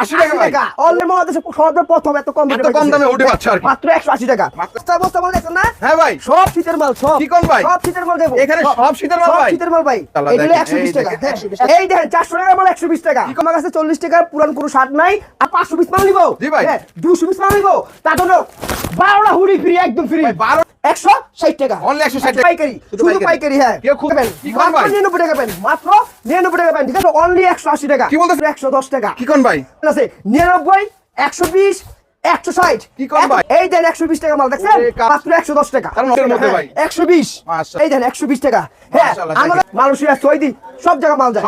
আশি টাকা অনলি মহাদেশে সর্বপ্রথম এত কম এত কম দামে হুডি পাচ্ছে আর মাত্র একশো আশি টাকা। বস্তা বস্তা মাল দেখছেন না? হ্যাঁ ভাই। সব শীতের মাল সব। কি কোন ভাই? সব শীতের মাল দেবো। এখানে সব শীতের মাল ভাই? শীতের মাল ভাই। তাহলে এগুলো দেখেন, একশো বিশ এই টাকা। দেখেন, হ্যাঁ। 120 টাকা। এই দেখেন চারশো টাকার মাল একশো বিশ টাকা। আমার কাছে চল্লিশ টাকার পুরান কোনো শার্ট নাই। আর পাঁচশো পিস মাল নিবো। জি ভাই। দুশো পিস মাল নিবো। তার জন্য বারোটা হুডি ফ্রি একদম ফ্রি। ভাই, বারো- একশো ষাট টাকা। Only 160 টাকা। পাইকারি শুধু পাইকারি। হ্যাঁ। কেউ খুব- পাবেন। মাত্র ভাই? নিরানব্বই টাকা পাবেন মাত্র নিরানব্বই টাকা পাবেন ঠিক আছে অনলি একশো আশি টাকা। কি বলতেছেন? একশো দশ টাকা। কি কোন ভাই? আছে নিরানব্বই একশো বিশ একশো ষাট। কি কম ভাই? এই দেন একশো বিশ টাকা মাল দেখছেন? মাত্র একশো দশ টাকা। ভাই। একশো বিশ। এই দেন একশো বিশ টাকা। হ্যাঁ আমাদের মালয়েশিয়া সৌদি সব জায়গা মাল যায়।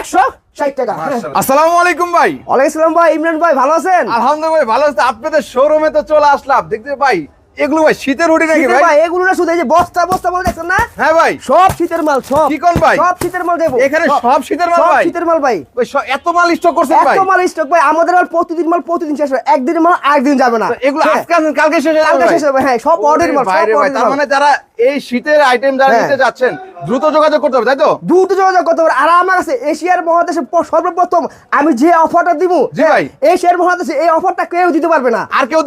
একশো ষাট টাকা হ্যাঁ। আসসালামু আলাইকুম ভাই। ওয়ালাইকুম ভাই ইমরান ভাই ভালো আছেন? আলহামদুলিল্লাহ ভালো আছে। আপনাদের শোরুমে তো চলে আসলাম। দেখতে ভাই এগুলো ভাই শীতের হুডি নাকি ভাই? ভাই এগুলো না শুধু এই যে বস্তা বস্তা মাল দেখছেন না? হ্যাঁ ভাই। সব শীতের মাল সব। কি কোন ভাই? সব শীতের মাল দেবো। এখানে সব। শীতের মাল সব ভাই? শীতের মাল ভাই। ভাই, স- এত মাল স্টক করছেন ভাই? এত মাল স্টক ভাই আমাদের মাল প্রতিদিন মাল প্রতিদিন শেষ হয়। একদিনের মাল আরেকদিন যাবে না। এগুলো হ্যাঁ, আজকে কালকে শেষ হয়ে যাবে কালকে শেষ হবে হ্যাঁ সব অর্ডার মাল সব ভাই তার মানে যারা এই শীতের আইটেম যারা হ্যাঁ। নিতে যাচ্ছেন দ্রুত যোগাযোগ করতে হবে তাই তো? দ্রুত যোগাযোগ করতে হবে। আর আমার কাছে এশিয়ার মহাদেশে সর্বপ্রথম আমি যে অফারটা দিব জি ভাই। এশিয়ার মহাদেশে এই অফারটা কেউ দিতে পারবে না। আর কেউ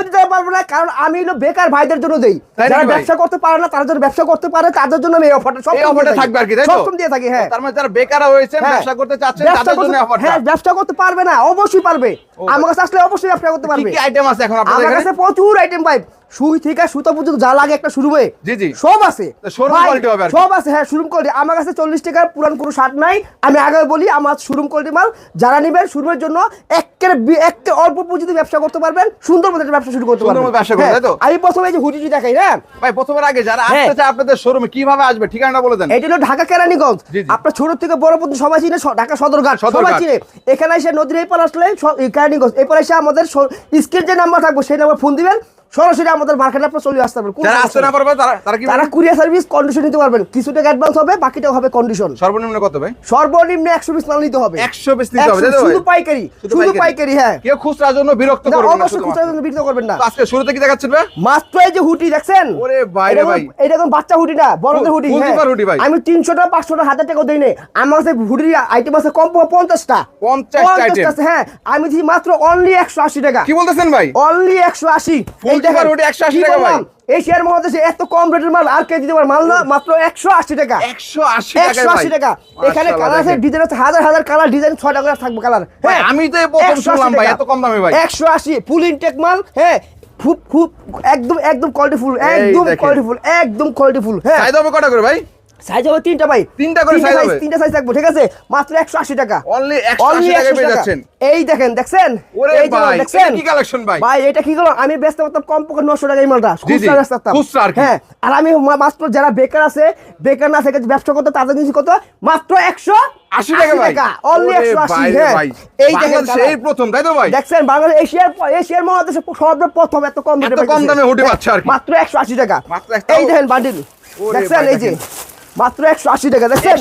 দিতে পারবে না কারণ আমি হলো বেকার ভাইদের জন্য দেই। যারা ব্যবসা করতে পারে না তারা যারা ব্যবসা করতে পারে তাদের জন্য এই অফারটা সব অফারটা থাকবে আর কি তাই তো? সব দিয়ে থাকি হ্যাঁ। তার মানে যারা বেকার হয়েছেন হ্যাঁ। ব্যবসা করতে চাচ্ছে তাদের জন্য অফারটা হ্যাঁ ব্যবসা করতে পারবে না অবশ্যই পারবে। আমার কাছে আসলে অবশ্যই ব্যবসা করতে পারবে। কি আইটেম আছে এখন আপনাদের আমার কাছে প্রচুর আইটেম ভাই। সুই থেকে সুতা পর্যন্ত যা লাগে একটা শুরু হয়ে জি, জি। সব আছে। সব আছে হ্যাঁ শোরুম কোয়ালিটি আমার কাছে চল্লিশ টাকার পুরান কোনো শার্ট নাই। আমি আগে বলি আমার শোরুম কোয়ালিটি মাল যারা নেবেন শোরুমের জন্য একের একে অল্প পুঁজিতে ব্যবসা করতে পারবেন সুন্দর মতো ব্যবসা শুরু করতে পারবেন। ব্যবসা করবে, হ্যাঁ, তাই তো? আমি প্রথমে এই যে হুডিটি দেখাই হ্যাঁ। ভাই প্রথমের আগে যারা হ্যাঁ। আসতে চায় আপনাদের শোরুমে কীভাবে আসবে ঠিকানাটা বলে দেন। এটা হলো ঢাকা কেরানীগঞ্জ। আপনার ছোট থেকে বড় পর্যন্ত সবাই চিনে ঢাকা সদরঘাট। সবাই। চিনে। এখানে এসে নদীর এই পার আসলে কেরানীগঞ্জ এই পার এসে আমাদের স্ক্রিন যে নাম্বার থাকব সেই নাম্বার ফোন দিবেন। সরাসরি আমাদের মার্কেটে আপনি চলে আসতে পারবেন। যারা আসতে না পারবে তারা তারা কুরিয়ার সার্ভিস কন্ডিশন নিতে পারবেন। টাকা অ্যাডভান্স হবে বাকিটা হবে কন্ডিশন সর্বনিম্ন কত ভাই? সর্বনিম্ন মাল নিতে হবে। নিতে হবে শুধু পাইকারি শুধু পাইকারি। হ্যাঁ। কেউ জন্য বিরক্ত করবেন না অবশ্যই জন্য বিরক্ত করবেন না। আজকে দেখাচ্ছেন ভাই? যে হুডি দেখছেন? ওরে ভাই রে ভাই। এটা বাচ্চা হুডি না বড়দের হুডি হ্যাঁ। হুডি ভাই? আমি 300 500 টাকা দেই আমার আইটেম আছে কম 50 টা 50 টা আইটেম হ্যাঁ। আমি মাত্র অনলি 180 টাকা। কি বলতেছেন ভাই? অনলি 180 এখানে কালার আছে ডিজাইন আছে হাজার হাজার কালার ডিজাইন থাকবে কালার হ্যাঁ আমি তো এত কম ফুল মাল হ্যাঁ খুব একদম একদম কোয়ালিটিফুল একদম কোয়ালিটিফুল একদম কোয়ালিটিফুল হ্যাঁ। কটা করে ভাই? সাইজ হবে তিনটা ভাই। তিনটা করে size, হবে? তিনটা সাইজ থাকবে ঠিক আছে? মাত্র একশো আশি টাকা। Only 180 Only টাকায় 180 পেয়ে যাচ্ছেন। এই দেখেন দেখছেন? ওরে এই ভাই, দেখছেন? কি collection ভাই? ভাই এটা কি হলো আমি ব্যস্ত করতাম কম পক্ষে নশো টাকা এই মালটা। খুচরা। খুচরা আর। হ্যাঁ আর আমি মাত্র যারা বেকার আছে বেকার না থেকে ব্যবসা করতে তাদের জিনিস কত? মাত্র একশো 80 টাকা ভাই। অনলি একশো আশি বাইরে হ্যাঁ। ভাই। এই দেখেন বাংলাদেশে প্রথম তাই তো ভাই? দেখছেন বাংলাদেশ এশিয়ার এশিয়ার মহাদেশে সর্বপ্রথম এত কম এত কম দামে হুডি পাচ্ছে আর মাত্র একশো আশি টাকা। এই দেখেন বান্ডিল। দেখছেন এই যে। মাত্র একশো আশি টাকা দেখছেন?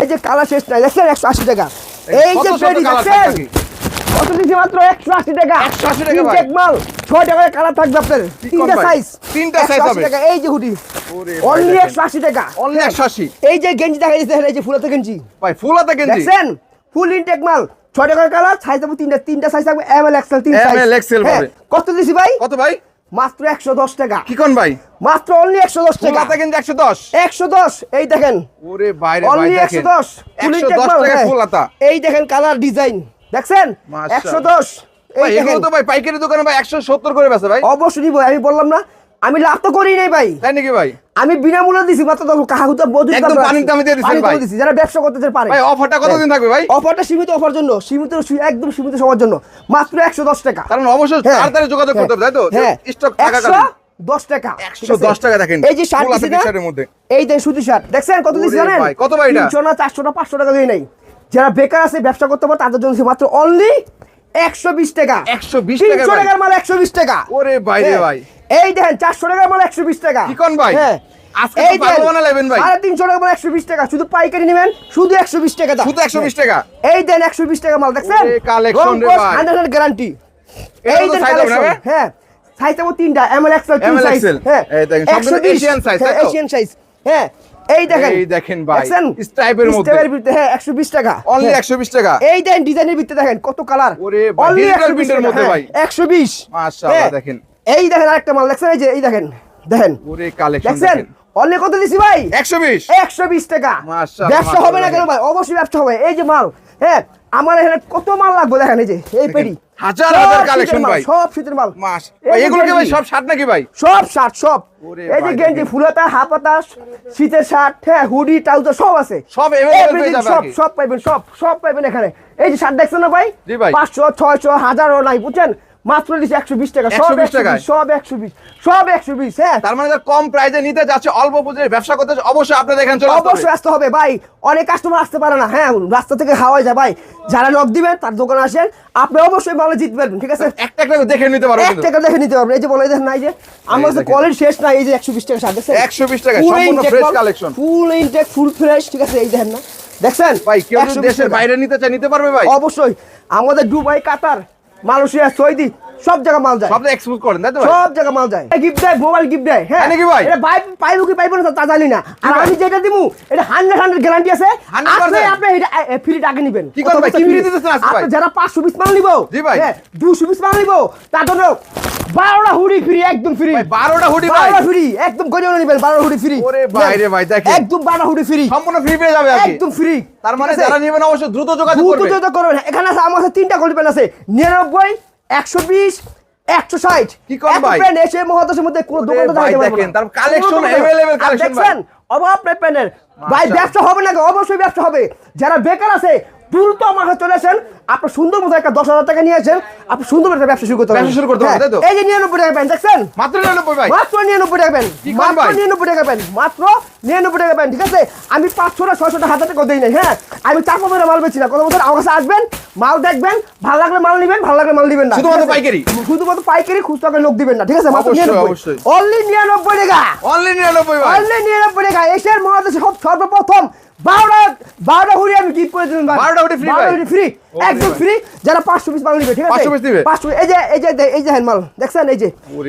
এই যে- কালার শেষ নাই দেখছেন? একশো আশি টাকা। এই যে দেখছেন? কত দিচ্ছি মাত্র? একশো আশি টাকা। 180 টাকা ভাই। মাল ছয় টাকায় কালার থাকবে আপনার তিনটা? সাইজ তিনটা হবে। টাকা। এই যে হুডি। অনলি একশো আশি টাকা। অনলি 180 এই যে গেঞ্জি দেখা যাচ্ছে এই যে ফুলাতে গেঞ্জি। ভাই গেঞ্জি। দেখছেন? ফুল ইনটেক মাল। ছয় টাকার কালার সাইজ থাকবে তিনটা তিনটা সাইজ থাকবে এম এল এক্সেল তিন সাইজ পাবে। কত দিছি ভাই? কত ভাই? মাত্র একশো দশ টাকা। কি কোন ভাই? মাত্র অনলি একশো দশ টাকা। কিন্তু একশো দশ। একশো দশ এই দেখেন। ওরে বাইরে অনলি একশো দশ। 110 টাকা ফুল এই দেখেন কালার ডিজাইন। দেখছেন? একশো দশ। তো ভাই পাইকারি দোকানে ভাই 170 করে বেছে ভাই। অবশ্যই আমি বললাম না। আমি লাভ তো করি নাই ভাই। তাই নাকি ভাই? আমি বিনামূল্যে দিছি মাত্র তো কাহাগুতো বদুল একদম পানির দামে দিয়ে দিছেন ভাই। দিছি যারা ব্যবসা করতে পারে। ভাই অফারটা কতদিন থাকবে ভাই? অফারটা সীমিত অফার জন্য সীমিত একদম সীমিত সময়ের জন্য। মাত্র একশো দশ টাকা। কারণ অবশ্যই হ্যাঁ, তাড়াতাড়ি যোগাযোগ করতে হবে তাই তো? হ্যাঁ। স্টক একশো থাকাকালীন দশ টাকা। 110 টাকা দেখেন। এই যে শার্ট দিছি টি-শার্টের মধ্যে। এই দেন সুতি শার্ট দেখছেন কত দিছি জানেন? ভাই, কত ভাই এটা? তিনশো না চারশো না পাঁচশো টাকা দিয়ে নাই। যারা বেকার আছে ব্যবসা করতে পারে তাদের জন্য মাত্র অনলি একশো বিশ টাকা। 120 টাকা তিনশো ভাই। টাকার মাল একশো বিশ টাকা। ওরে বাইরে হ্যাঁ। ভাই। এই দেখেন চারশো টাকার মাল একশো বিশ টাকা কি ভাই? হ্যাঁ ভাই। তিনশো টাকা মাল একশো বিশ টাকা শুধু পাইকারি নেবেন শুধু একশো বিশ টাকা শুধু 120 টাকা এই দেন একশো বিশ টাকা মাল দেখছেন ভাই। হান্ড্রেড গ্যারান্টি এটারও তো size হবে না ভাই? হ্যাঁ সাইজ তিনটা M L XL ML size হ্যাঁ এই 120 হ্যাঁ? এশিয়ান সাইজ হ্যাঁ এই দেখেন এই দেখেন ভাই? স্ট্রাইপের মধ্যে। স্ট্রাইপের ভিতরে, হ্যাঁ একশো বিশ টাকা অনলি হ্যাঁ। একশো বিশ টাকা এই দেন ডিজাইনের ভিতরে দেখেন কত কালার ওরে ভাই, মধ্যে ভাই। একশো বিশ মাশাআল্লাহ, দেখেন। এই দেখেন আরেকটা মাল দেখছেন? এই যে এই দেখেন দেখেন। ওরে কালেকশন দেখছেন? দেখেন। অনলি কত দিছি ভাই? একশো বিশ। একশো বিশ টাকা। মাশাআল্লাহ, ব্যবসা হবে না কেন ভাই? অবশ্যই ব্যবসা হবে। এই যে মাল হ্যাঁ আমার এখানে কত মাল লাগবে দেখেন? এই যে এই পেটি। হাজার হাজার কালেকশন ভাই। সব শীতের মাল। মাস এই এগুলো কি ভাই সব শার্ট নাকি ভাই? সব শার্ট সব। এই যে গেঞ্জি। ফুলহাতা হাফাতা শীতের শার্ট হ্যাঁ হুডি ট্রাউজার সব আছে। সব Everything, পেয়ে যাবে সব সব পাইবেন সব সব পাইবেন এখানে। এই যে শার্ট দেখছেন না ভাই? জি ভাই। পাঁচশো ছয়শো হাজারও নাই বুঝছেন? মাত্র দিচ্ছে একশো বিশ টাকা। সব 120 একশো টাকায়? সব একশো বিশ সব একশো বিশ হ্যাঁ। তার মানে কম প্রাইজে নিতে যাচ্ছে অল্প পুঁজির ব্যবসা করতে অবশ্যই আপনাদের এখানে চলে অবশ্যই আসতে হবে ভাই। অনেক কাস্টমার আসতে পারে না হ্যাঁ রাস্তা থেকে হাওয়ায় যায় ভাই। যারা নক দিবেন তার দোকানে আসেন আপনি অবশ্যই মালে জিতবেন ঠিক আছে? একটা একটা দেখে নিতে পারবেন এক টাকা দেখে নিতে পারবেন এই যে বলে দেখেন না এই যে আমার কাছে। কলের শেষ নাই এই যে একশো বিশ টাকা শার্ট দেখছেন? 120 টাকা, সম্পূর্ণ fresh collection। Full intact full fresh ঠিক আছে? এই দেখেন না দেখছেন? ভাই কেউ যদি 120 দেশের বাইরে নিতে চায় নিতে পারবে ভাই। অবশ্যই। আমাদের দুবাই কাতার মালয়েশিয়া সৌদি সব জায়গা মাল যায় সব এক্সপোর্ট করেন তাই তো সব জায়গা মাল যায় গিফট দেয় মোবাইল গিফট দেয় হ্যাঁ তাই নাকি ভাই? এটা ভাই পাইবো কি পাইবো না তা জানি না আর? আমি যেটা দিমু এটা হান্ড্রেড হান্ড্রেড গ্যারান্টি আছে 100% আপনি আপনি এটা ফ্রি টাকা নিবেন কি করেন ভাই? কি ফ্রি দিতেছেন আজকে ভাই? আপনি যারা পাঁচশো পিস মাল নিবো জি ভাই। হ্যাঁ দুশো পিস মাল নিবো তার জন্য বারোটা হুডি ফ্রি একদম ফ্রি ভাই, 12টা hoodie ভাই? বারোটা ফ্রি একদম নিবেন হুডি ফ্রি ওরে ভাই ভাই, দেখেন। একদম হুডি ফ্রি সম্পূর্ণ ফ্রি পেয়ে যাবে কি একদম ফ্রি তার মানে যারা নেবেন অবশ্যই দ্রুত যোগাযোগ দ্রুত করবে দ্রুত করবেন। এখানে আছে আমার কাছে তিনটা গোল্ড পেন আছে। নিরানব্বই একশো বিশ একশো ষাট। কি ভাই? এসে মহাদেশের মধ্যে কোনো ভাই, দেখেন, তার আর collection অভাব নেই ভাই ব্যবসা হবে না অবশ্যই ব্যবসা হবে। যারা বেকার আছে দ্রুত আমার কাছে চলে আসেন। আপনার সুন্দর মতো একটা দশ টাকা নিয়ে আসেন। আপনি সুন্দর একটা ব্যবসা শুরু করতে শুরু করতে হ্যাঁ, এই যে নিরানব্বই টাকা দেখছেন? মাত্র নিরানব্বই ভাই। মাত্র নিরানব্বই টাকা মাত্র নিরানব্বই টাকা মাত্র নিরানব্বই টাকা ঠিক আছে? আমি হাজার টাকা দিই নাই হ্যাঁ? আমি চার মাল বেছি না। কত বছর আমার কাছে আসবেন মাল দেখবেন ভালো লাগলে মাল নিবেন ভালো লাগলে মাল দিবেন না শুধুমাত্র পাইকারি? শুধুমাত্র পাইকারি খুচরা লোক দিবেন না ঠিক আছে? মাত্র নিরানব্বই। অনলি নিরানব্বই টাকা। অনলি নিরানব্বই অনলি নিরানব্বই টাকা। এশিয়ার মহাদেশে সব সর্বপ্রথম বারো 12টা হুড়ি আমি গিফট করে দিলাম 12টা হুড়ি ফ্রি 12টা হুড়ি ফ্রি একদম ফ্রি যারা 500 পিস মাল নিবে ঠিক আছে? 500 পিস দিবে। 500 এই যে এই যে এই যে মাল দেখছেন এই যে?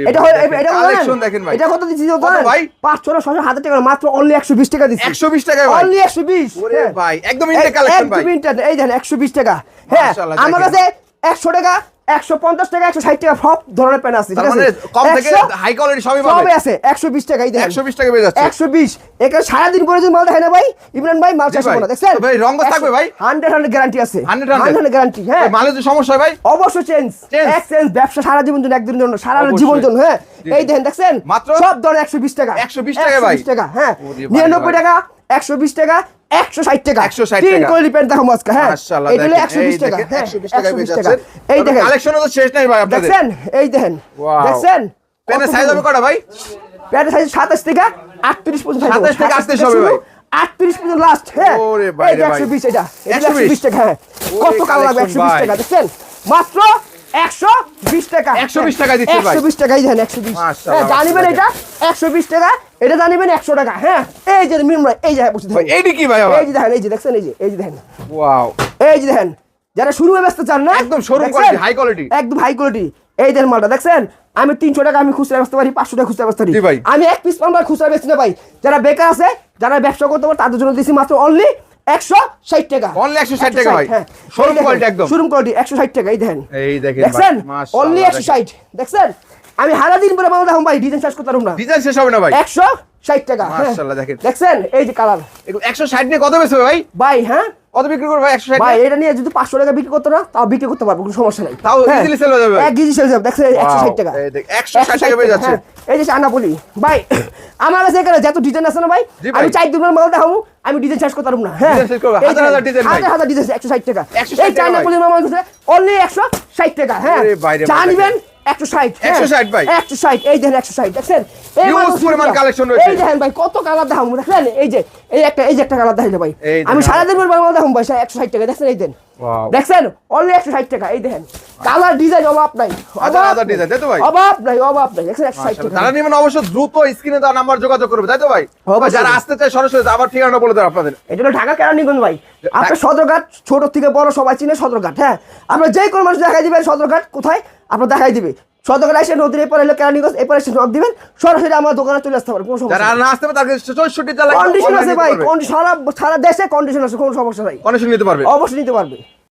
এটা এটা কালেকশন দেখেন ভাই। এটা কত দিছি তো ভাই? 500 না 600 হাজার টাকা মাত্র অনলি 120 টাকা দিছি 120 টাকা ভাই। অনলি 120 ওরে হ্যাঁ। ভাই একদম ইন্টার কালেকশন ভাই একদম ইন্টার এই দেখেন 120 টাকা হ্যাঁ। আমার কাছে 100 টাকা একশো পঞ্চাশ টাকা একশো ষাট টাকা সব ধরনের প্যান আছে ঠিক মানে আছে? কম থেকে হাই কোয়ালিটি সবই সবই আছে একশো বিশ টাকা এই দেখেন। একশো বিশ টাকা পেয়ে যাচ্ছে। একশো বিশ। এখানে সারাদিন পরে যদি মাল দেখায় না ভাই ইমরান ভাই মাল শেষ হবে না দেখছেন? ভাই, রঙ থাকবে ভাই? হান্ড্রেড হান্ড্রেড গ্যারান্টি আছে। 100 100 গ্যারান্টি হ্যাঁ। ভাই, মালের যে সমস্যা হয় ভাই? অবশ্যই চেঞ্জ Change? এক্সচেঞ্জ ব্যবসা সারা জীবন জন্য একদিনের জন্য সারা জীবন জন্য হ্যাঁ। এই। দেখেন দেখছেন? মাত্র? সব ধরনের একশো বিশ টাকা। 120 টাকা ভাই? 120 টাকা হ্যাঁ। ওরে ভাই, নিরানব্বই ভাই। টাকা একশো বিশ টাকা। একশো ষাট টাকা। 160 তিন টাকা। কোয়ালিটি প্যান্ট দেখো আজকে হ্যাঁ। এইটা হলো একশো বিশ টাকা হ্যাঁ। 120 টাকায় 120 পেয়ে টাকা। এই দেখেন। কালেকশনও তো শেষ নাই ভাই আপনাদের। দেখছেন? এই দেখেন. দেখছেন? পেনের সাইজ হবে কটা ভাই? প্যান্টের সাইজ সাতাশ থেকে আটত্রিশ পর্যন্ত থাকবে। 27 থেকে 27 38 হবে ভাই। আটত্রিশ পর্যন্ত লাস্ট হ্যাঁ। ভাই। একশো বিশ এটা। এটা 120 একশো বিশ টাকা হ্যাঁ। কত কালো লাগবে একশো বিশ। টাকা দেখছেন? মাত্র একশো বিশ টাকা। 120 টাকায় দিচ্ছেন ভাই। একশো বিশ টাকাই দেন একশো বিশ। হ্যাঁ জানিবেন এটা? একশো বিশ টাকা? এটা জানিবেন একশো টাকা। হ্যাঁ এই যে মিমরা এই যে বসে দেখেন এইটি কি ভাই এই যে দেখেন এই যে দেখছেন এই যে এই যে দেখেন। ওয়াও। এই যে দেখেন যারা শুরু ব্যস্ত চান না একদম quality, high একদম হাই কোয়ালিটি এই দেন মালটা দেখছেন? আমি তিনশো টাকা আমি খুচরা বেচতে পারি পাঁচশো টাকা খুচরা বেচতে পারি। আমি এক পিস পাম্পার খুচরা বেচতে না ভাই যারা বেকার আছে যারা ব্যবসা করতে পারে তাদের জন্য দিচ্ছি মাত্র অনলি একশো ষাট টাকা। অনলি একশো ষাট টাকা ভাই। হ্যাঁ। Showroom quality একদম। শোরুম কোয়ালিটি একশো ষাট টাকা এই দেখেন। এই দেখেন দেখছেন? অনলি একশো ষাট দেখছেন? আমি হারা দিন পরে মামলা ভাই ডিজাইন শেষ করতে পারব না। ডিজাইন শেষ হবে না ভাই। একশো ষাট টাকা। মাশাআল্লাহ, দেখেন। দেখছেন? এই যে কালার। এগুলো একশো ষাট নিয়ে কত বেচবে ভাই? ভাই হ্যাঁ? কত বিক্রি করবে একশো ষাট ভাই এটা নিয়ে যদি পাঁচশো টাকা বিক্রি করতো না তাও বিক্রি করতে পারব কোনো সমস্যা নাই। তাও easily হয়ে যাবে। এক কেজি সেল যাবে। দেখছেন একশো ষাট টাকা। এই দেখ, 160 টাকা পেয়ে যাচ্ছে। এই যে আনা ভাই আমার কাছে এখানে যত ডিজাইন আছে না ভাই আমি মাল দেখাবো আমি ডিজাইন করতে পারব না হ্যাঁ। Design change হাজার হাজার design হাজার হাজার ডিজাইন একশো ষাট টাকা। 160 এই টাকা চায়না পলি মাল কাছে অনলি একশো ষাট টাকা হ্যাঁ। ভাই, নিবেন একশো ষাট 160 ভাই। একশো ষাট এই দেখেন একশো ষাট দেখছেন পরিমাণ রয়েছে। এই দেখেন ভাই কত কালার দেখাবো দেখলেন? এই যে এই একটা এই যে একটা কালার দেখাইলে ভাই। আমি সারা সারাদিন মাল দেখাবো ভাই একশো ষাট টাকা। দেখছেন এই দেন. দেখছেন? অনলি একশো ষাট টাকা এই দেখেন। কালার ডিজাইন অভাব নাই। অভাব। তাই তো ভাই? অভাব নাই অভাব নাই। দেখছেন একশো ষাট টাকা। তারা নেবেন অবশ্য দ্রুত স্ক্রিনে তার নাম্বার যোগাযোগ করবে তাই তো ভাই। যারা আসতে চায় সরাসরি আবার ঠিকানা বলে দেন আপনাদের। এই জন্য ঢাকা কেরানীগঞ্জ ভাই? আপনার সদরঘাট ছোট থেকে বড় সবাই চিনে সদরঘাট হ্যাঁ? আপনার যে কোনো মানুষ দেখাই দিবে সদরঘাট কোথায়? আপনার দেখাই দিবে। সদকার এসে নদীর এপারে এলে কেরানীগঞ্জ এপারে এসে নদ দিবেন সরাসরি আমার দোকানে চলে আসতে পারে কোনো সমস্যা আর না আসতে পারে তাকে চৌষট্টি জেলায় কন্ডিশন আছে ভাই সারা সারা দেশে কন্ডিশন আছে কোনো সমস্যা নাই। কন্ডিশন নিতে পারবে? অবশ্যই নিতে পারবে।